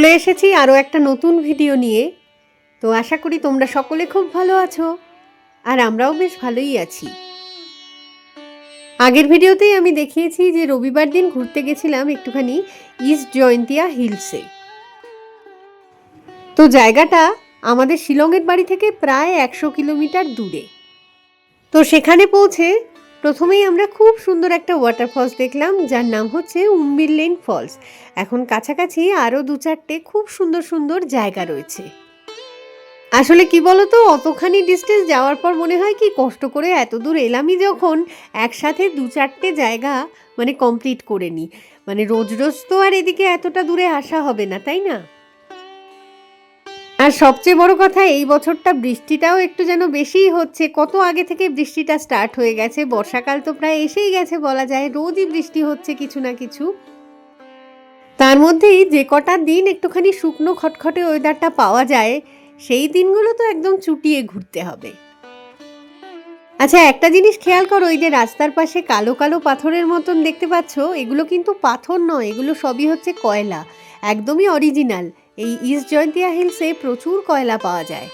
চলে এসেছি আরও একটা নতুন ভিডিও নিয়ে। তো আশা করি তোমরা সকলে খুব ভালো আছো আর আমরাও বেশ ভালোই আছি। আগের ভিডিওতেই আমি দেখিয়েছি যে রবিবার দিন ঘুরতে গেছিলাম একটুখানি ইস্ট জয়ন্তিয়া হিলসে। তো জায়গাটা আমাদের শিলংয়ের বাড়ি থেকে প্রায় একশো কিলোমিটার দূরে। তো সেখানে পৌঁছে প্রথমেই আমরা খুব সুন্দর একটা ওয়াটারফলস দেখলাম, যার নাম হচ্ছে উম্বিরলেন ফলস। এখন কাছাকাছি আরও দু চারটে খুব সুন্দর সুন্দর জায়গা রয়েছে। আসলে কি বলতো, অতখানি ডিস্টেন্স যাওয়ার পর মনে হয় কি কষ্ট করে এত দূর এলামই যখন একসাথে দু চারটে জায়গা মানে কমপ্লিট করে নিই মানে রোজ রোজ তো আর এদিকে এতটা দূরে আসা হবে না, তাই না? আর সবচেয়ে বড় কথা, এই বছরটা বৃষ্টিটাও একটু যেন বেশিই হচ্ছে। কত আগে থেকে বৃষ্টিটা স্টার্ট হয়ে গেছে, বর্ষাকাল তো প্রায় এসেই গেছে বলা যায়, রোজই বৃষ্টি হচ্ছে কিছু না কিছু। তার মধ্যেই যে কটা দিন একটুখানি শুকনো খটখটে ওয়েদারটা পাওয়া যায়, সেই দিনগুলো তো একদম চুটিয়ে ঘুরতে হবে। আচ্ছা একটা জিনিস খেয়াল করো ওই যে রাস্তার পাশে কালো কালো পাথরের মতন দেখতে পাচ্ছ, এগুলো কিন্তু পাথর নয়, এগুলো সবই হচ্ছে কয়লা, একদমই অরিজিনাল এই ইস্ট জয়ন্তিয়া হিলসে প্রচুর কয়লা পাওয়া যায়।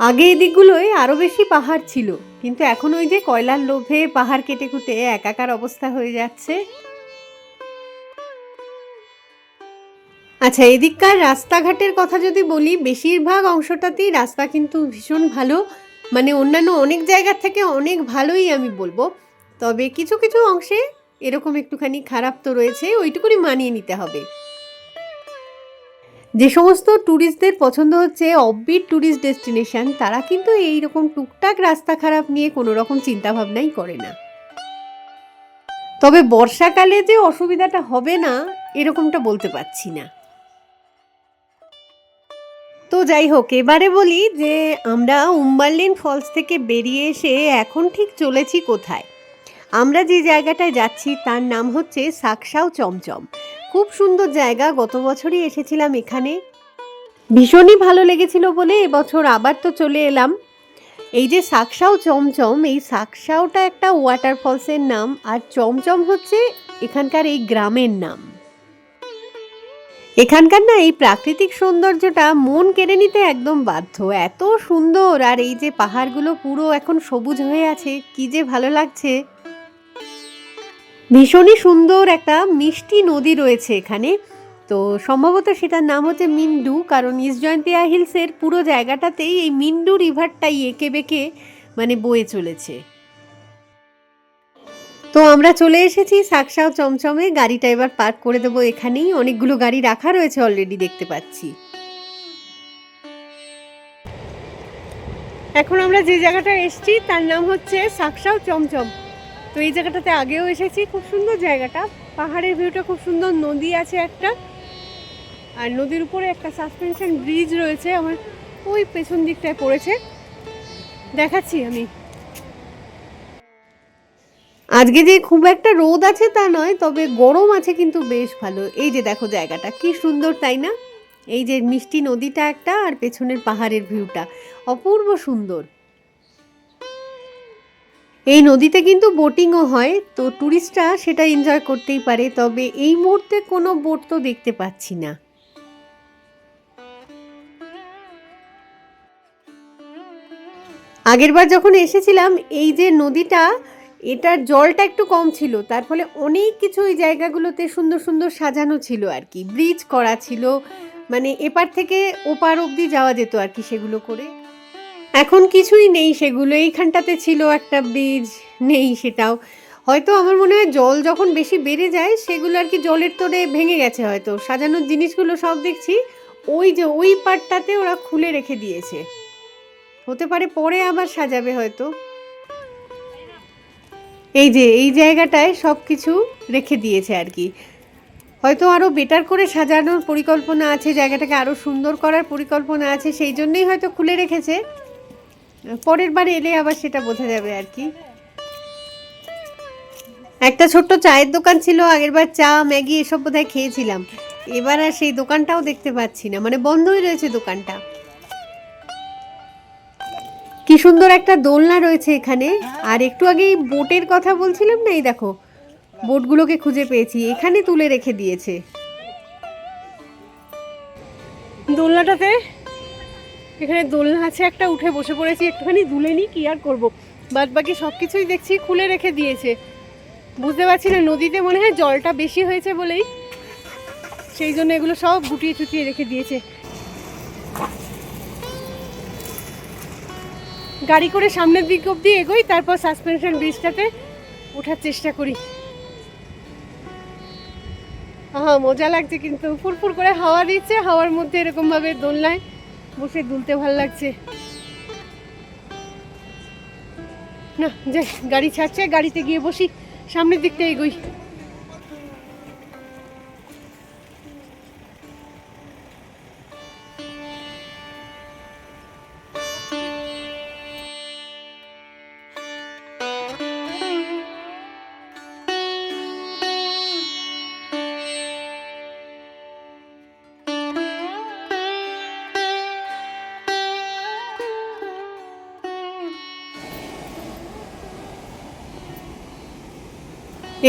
আগে এই দিকগুলোয় আরও বেশি পাহাড় ছিল, কিন্তু এখন ওই যে কয়লার লোভে পাহাড় কেটে কুটে একাকার অবস্থা হয়ে যাচ্ছে। আচ্ছা এদিককার রাস্তাঘাটের কথা যদি বলি, বেশিরভাগ অংশটাতেই রাস্তা কিন্তু ভীষণ ভালো। মানে অন্যান্য অনেক জায়গার থেকে অনেক ভালোই আমি বলব। তবে কিছু কিছু অংশে এরকম একটুখানি খারাপ তো রয়েছে, ওইটুকুনি মানিয়ে নিতে হবে। যে সমস্ত ট্যুরিস্টদের পছন্দ হচ্ছে অববিট ট্যুরিস্ট ডেস্টিনেশন তারা কিন্তু এই রকম টুকটাক রাস্তা খারাপ নিয়ে কোনো রকম চিন্তাভাবনাই করে না। তবে বর্ষাকালে যে অসুবিধাটা হবে না, এরকমটা বলতে পারছি না। তো যাই হোক, এবারে বলি যে আমরা উম্বারলিন ফলস থেকে বেরিয়ে এসে এখন ঠিক চলেছি কোথায়? আমরা যে জায়গাটায় যাচ্ছি, তার নাম হচ্ছে সাকসাও চমচম। খুব সুন্দর জায়গা, গত বছরই এসেছিলাম এখানে। ভীষণই ভালো লেগেছিল বলে এবছর আবার তো চলে এলাম। এই যে সাকসাও চমচম, এই সাকসাওটা একটা ওয়াটারফলসের নাম, আর চমচম হচ্ছে এখানকার এই গ্রামের নাম। এখানকার না এই প্রাকৃতিক সৌন্দর্যটা মন কেড়ে নিতে একদম বাধ্য। এত সুন্দর, আর এই যে পাহাড়গুলো পুরো এখন সবুজ হয়ে আছে, কি যে ভালো লাগছে। ভীষণই সুন্দর একটা মিষ্টি নদী রয়েছে এখানে। তো সম্ভবত সেটার নাম হচ্ছে মিন্ডু, কারণ ইস্ট জয়ন্তিয়া হিলসের পুরো জায়গাটাতেই এই মিন্ডু রিভারটাই এঁকে বেঁকে মানে বয়ে চলেছে। তো আমরা চলে এসেছি সাকসাও চমচমে, গাড়িটা এবার পার্ক করে দেবো এখানেই। অনেকগুলো গাড়ি রাখা রয়েছে অলরেডি দেখতে পাচ্ছি। এখন আমরা যে জায়গাটা এসেছি, তার নাম হচ্ছে সাকসাও চমচম। তো এই জায়গাটাতে আগেও এসেছি, খুব সুন্দর জায়গাটা। পাহাড়ের ভিউটা খুব সুন্দর, নদী আছে একটা। আর নদীর উপরে একটা সাসপেনশন ব্রিজ রয়েছে, আমার ওই পেছন দিকটায় পড়েছে। দেখাচ্ছি আমি। আজকে যে খুব একটা রোদ আছে তা নয়, তবে গরম আছে কিন্তু বেশ ভালো। এই যে দেখো জায়গাটা, কি সুন্দর, তাই না? এই যে মিষ্টি নদীটা একটা আর পেছনের পাহাড়ের ভিউটা অপূর্ব সুন্দর। এই নদীতে কিন্তু বোটিংও হয়, তো ট্যুরিস্টরা সেটা এনজয় করতেই পারে, তবে এই মুহূর্তে কোনো বোট তো দেখতে পাচ্ছি না। আগেরবার যখন এসেছিলাম, এই যে নদীটা, এটার জলটা একটু কম ছিল, তার ফলে অনেক কিছু ওই জায়গাগুলোতে সুন্দর সুন্দর সাজানো ছিল আর কি ব্রিজ করা ছিল মানে এপার থেকে ওপার অবধি যাওয়া যেত আর কি সেগুলো করে। এখন কিছুই নেই, সেগুলো এইখানটাতে ছিল একটা ব্রিজ নেই সেটাও। হয়তো আমার মনে হয় জল যখন বেশি বেড়ে যায়, সেগুলো আর কি জলের তোরে ভেঙে গেছে হয়তো। সাজানোর জিনিসগুলো সব দেখছি, ওই যে ওই পার্টটাতে ওরা খুলে রেখে দিয়েছে। হতে পারে পরে আবার সাজাবে হয়তো। এই যে, এই জায়গাটায় সব কিছু রেখে দিয়েছে আর কি। হয়তো আরও বেটার করে সাজানোর পরিকল্পনা আছে, জায়গাটাকে আরও সুন্দর করার পরিকল্পনা আছে, সেই জন্যেই হয়তো খুলে রেখেছে। পরের বার এলে আবার সেটা বোঝা যাবে আর কি। একটা ছোট্ট চায়ের দোকান ছিল আগেরবার চা, ম্যাগি এসব বোধহয় খেয়েছিলাম। এবার আর সেই দোকানটাও দেখতে পাচ্ছি না মানে বন্ধই রয়েছে দোকানটা। কি সুন্দর একটা দোলনা রয়েছে এখানে। আর একটু আগেই বোটের কথা বলছিলাম না, এই দেখো, বোটগুলোকে খুঁজে পেয়েছি, এখানে তুলে রেখে দিয়েছে। দোলনাটাতে এখানে দোলনা আছে, একটা উঠে বসে পড়েছি, একটুখানি দুলে নিই, কি আর করব? বাদ বাকি সব কিছুই দেখছি, খুলে রেখে দিয়েছে। বুঝতে পারছি না, নদীতে মনে হয় জলটা বেশি হয়েছে বলেই। সেই জন্য এগুলো সব গুটিয়ে চুটিয়ে রেখে দিয়েছে। গাড়ি করে সামনের দিক অবধি এগোই, তারপর সাসপেনশন ব্রিজটাতে ওঠার চেষ্টা করি। হ্যাঁ মজা লাগছে কিন্তু। ফুরফুর করে হাওয়া দিচ্ছে, হাওয়ার মধ্যে এরকমভাবে দোলনায় বসে দুলতে ভালো লাগছে। না যাই গাড়ি ছাড়ছে গাড়িতে গিয়ে বসি সামনের দিকটা এগোই।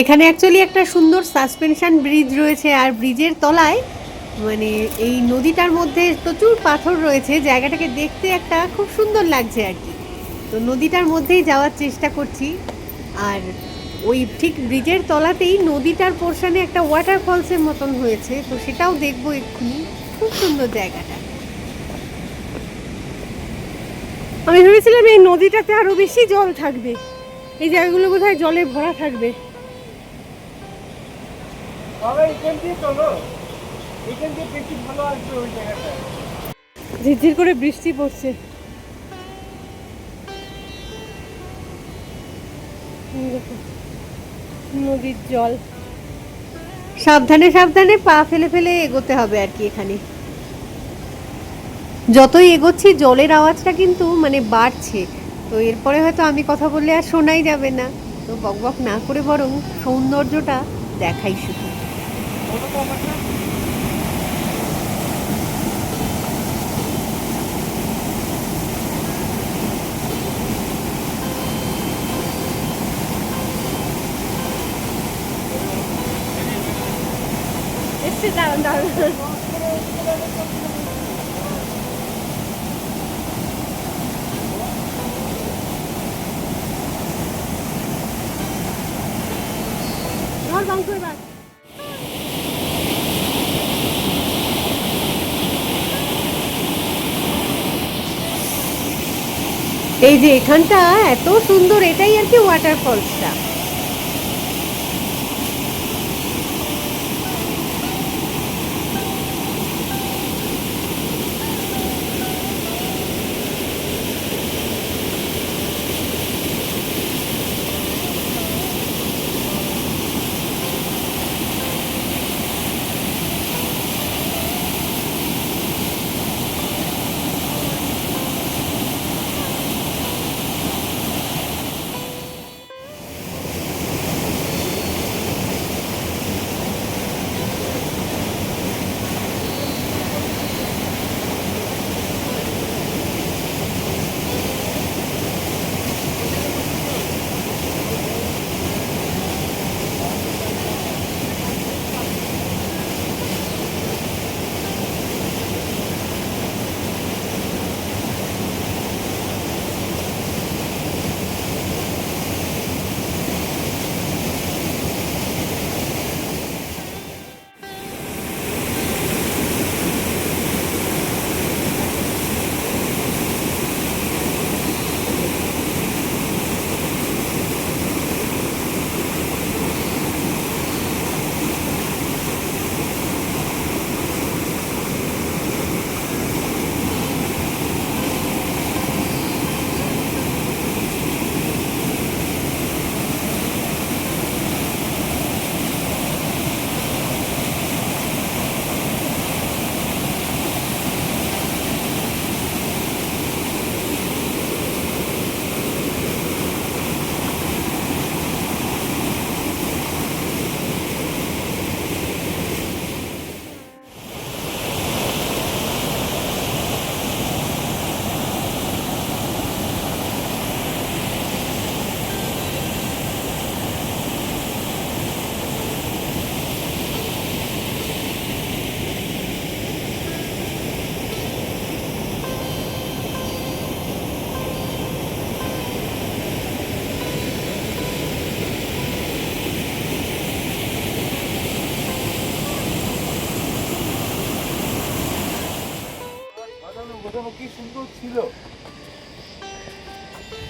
এখানে অ্যাকচুয়ালি একটা সুন্দর সাসপেনশন ব্রিজ রয়েছে আর ব্রিজের তলায় মানে এই নদীটার মধ্যে প্রচুর পাথর রয়েছে, জায়গাটাকে দেখতে একটা খুব সুন্দর লাগছে আর কি। তো নদীটার মধ্যেই যাওয়ার চেষ্টা করছি। আর ওই ঠিক ব্রিজের তলাতেই নদীটার পোর্শনে একটা ওয়াটারফলসের মতন হয়েছে, তো সেটাও দেখব এক্ষুনি। খুব সুন্দর জায়গাটা। আমি ভেবেছিলাম এই নদীটাতে আরও বেশি জল থাকবে। এই জায়গাগুলো বোধহয় জলে ভরা থাকবে বাবা এখান দিয়ে চলো এখান দিয়ে বেশি ভালো আসবে ওই জায়গাটা ঝিরঝির করে বৃষ্টি পড়ছে। নদীর জল। সাবধানে সাবধানে পা ফেলে ফেলে এগোতে হবে আর কি এখানে। যতই এগোচ্ছি, জলের আওয়াজটা কিন্তু মানে বাড়ছে। তো এরপরে হয়তো আমি কথা বললে আর শোনাই যাবে না। তো বকবক না করে বরং সৌন্দর্যটা দেখাই শুধু। বলো তো আমাকে এসছে দাঁড়ান দাঁড়ান ধর বাউন্স এবার এই যে এখানটা এত সুন্দর এটাই আর কি ওয়াটার ওয়াটারফলসটা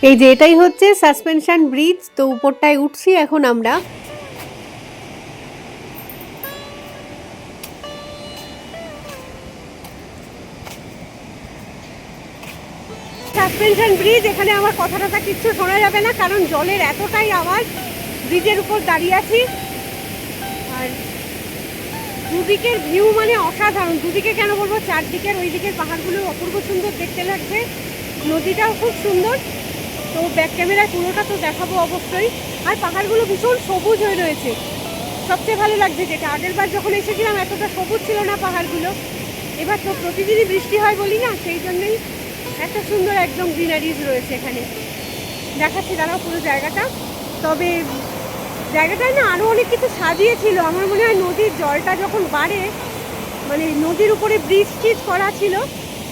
এই যে এটাই হচ্ছে সাসপেনশন ব্রিজ তো উপরটায় উঠছি এখন আমরা। সাসপেনশন ব্রিজ এখানে আমার কথা টথা কিচ্ছু শোনা যাবে না, কারণ জলের এতটাই আওয়াজ ব্রিজের উপর দাঁড়িয়ে আছি। দুদিকের ভিউ মানে অসাধারণ। দুদিকে কেন বলব? চারদিকের ওই দিকের পাহাড়গুলো অপূর্ব সুন্দর দেখতে লাগছে। নদীটাও খুব সুন্দর। তো ব্যাক ক্যামেরায় পুরোটা তো দেখাবো অবশ্যই। আর পাহাড়গুলো ভীষণ সবুজ হয়ে রয়েছে। সবচেয়ে ভালো লাগছে যেটা। আগের বার যখন এসেছিলাম, এতটা সবুজ ছিল না পাহাড়গুলো। এবার তো প্রতিদিনই বৃষ্টি হয় বলি না? সেই জন্যই এত সুন্দর একদম গ্রিনারিজ রয়েছে এখানে। দেখাচ্ছি দাঁড়াও পুরো জায়গাটা। তবে জায়গাটায় না আরও অনেক কিছু সাজিয়েছিল। আমার মনে হয় নদীর জলটা যখন বাড়ে মানে নদীর উপরে ব্রিজ টিজ করা ছিল,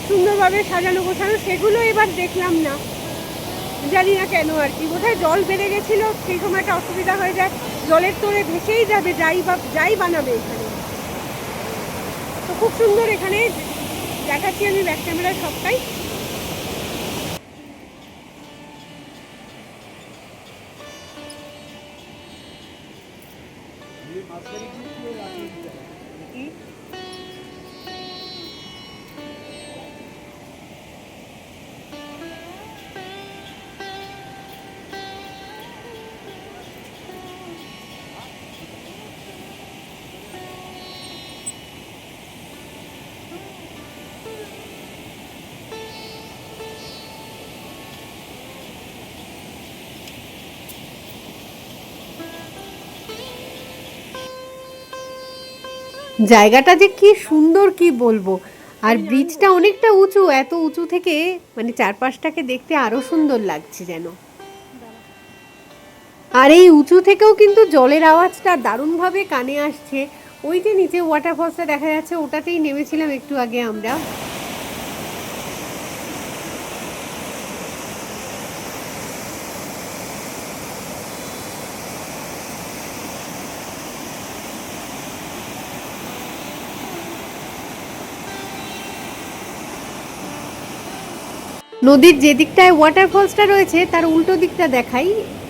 সুন্দরভাবে সাজানো গোছানো, সেগুলো এবার দেখলাম না। জানি না কেন আর কি। বোধহয় জল বেড়ে গেছিল, সেই সময় একটা অসুবিধা হয়ে যায়, জলের তোরে ভেসেই যাবে, যাই বা, যাই বানাবে এখানে। তো খুব সুন্দর এখানে দেখাচ্ছি আমি ব্যাক ক্যামেরায় সবটাই। কি জায়গাটা যে কি সুন্দর কি বলব? আর ব্রিজটা অনেকটা উঁচু এত উঁচু থেকে মানে চারপাশটাকে দেখতে আরও সুন্দর লাগছে যেন। আর এই উঁচু থেকেও কিন্তু জলের আওয়াজটা দারুণভাবে কানে আসছে। ওই যে নিচে ওয়াটারফলসটা দেখা যাচ্ছে ওটাতেই নেমেছিলাম একটু আগে আমরা। নদীর যে দিকটায় ওয়াটারফলসটা রয়েছে তার উল্টো দিকটা দেখাই।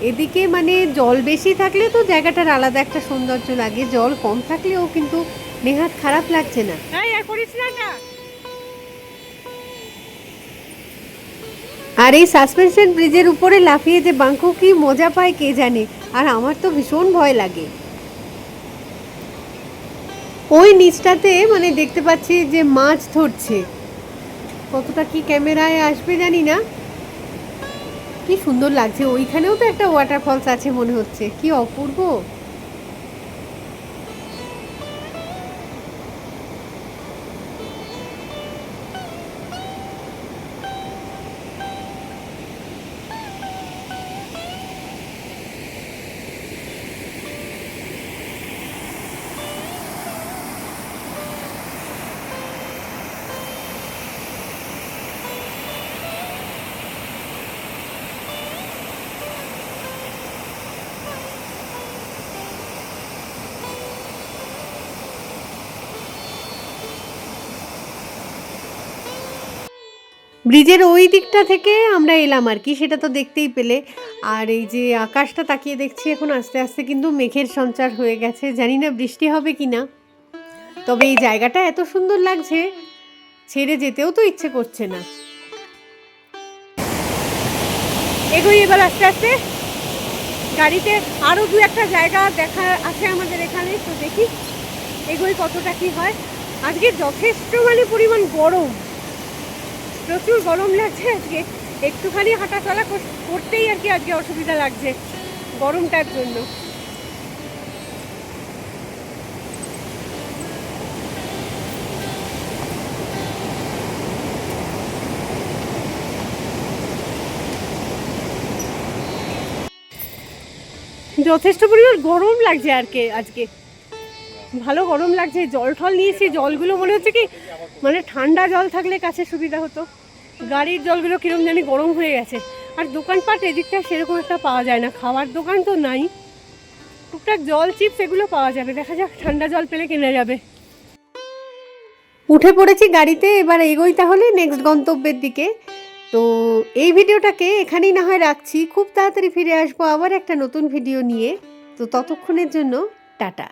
এদিকে মানে জল বেশি থাকলে তো জায়গাটার আলাদা একটা সৌন্দর্য লাগে জল কম থাকলেও কিন্তু নেহাত খারাপ লাগছে না। আর এই সাসপেনশন ব্রিজের উপরে লাফিয়ে যে বাঙ্কু কি মজা পায় কে জানে আর আমার তো ভীষণ ভয় লাগে। ওই নিচটাতে মানে দেখতে পাচ্ছি যে মাছ ধরছে। কতটা কি ক্যামেরায় আসবে জানি না। কি সুন্দর লাগছে, ওইখানেও তো একটা ওয়াটারফলস আছে মনে হচ্ছে। কি অপূর্ব। ব্রিজের ওই দিকটা থেকে আমরা এলাম আর কি, সেটা তো দেখতেই পেলে। আর এই যে আকাশটা তাকিয়ে দেখছি এখন আস্তে আস্তে কিন্তু মেঘের সঞ্চার হয়ে গেছে, জানি না বৃষ্টি হবে কি না। তবে এই জায়গাটা এত সুন্দর লাগছে, ছেড়ে যেতেও তো ইচ্ছে করছে না। এগোই এবার আস্তে আস্তে। গাড়িতে আরও দু একটা জায়গা দেখা আছে আমাদের এখানে, তো দেখি এগোই কতটা কি হয়। আজকে যথেষ্ট মানে পরিমাণ গরম। প্রচুর গরম লাগছে আজকে। একটুখানি হাঁটাচলা কর- করতেই আর কি আজকে অসুবিধা লাগছে গরমটার জন্য। যথেষ্ট পরিমাণ গরম লাগছে আর কি আজকে। ভালো গরম লাগছে জল টল নিয়েছি জলগুলো মনে হচ্ছে কি মানে ঠান্ডা জল থাকলে কাছে সুবিধা হতো। গাড়ির জলগুলো কিরম জানি গরম হয়ে গেছে। আর দোকানপাট এদিকটা সেরকম একটা পাওয়া যায় না, খাওয়ার দোকান তো নাই। টুকটাক জল চিপস এগুলো পাওয়া যাবে, দেখা যাক ঠান্ডা জল পেলে কেনা যাবে। উঠে পড়েছি গাড়িতে, এবার এগোই তাহলে নেক্সট গন্তব্যের দিকে। তো এই ভিডিওটাকে এখানেই না হয় রাখছি, খুব তাড়াতাড়ি ফিরে আসব আবার একটা নতুন ভিডিও নিয়ে। তো ততক্ষণের জন্য, টাটা।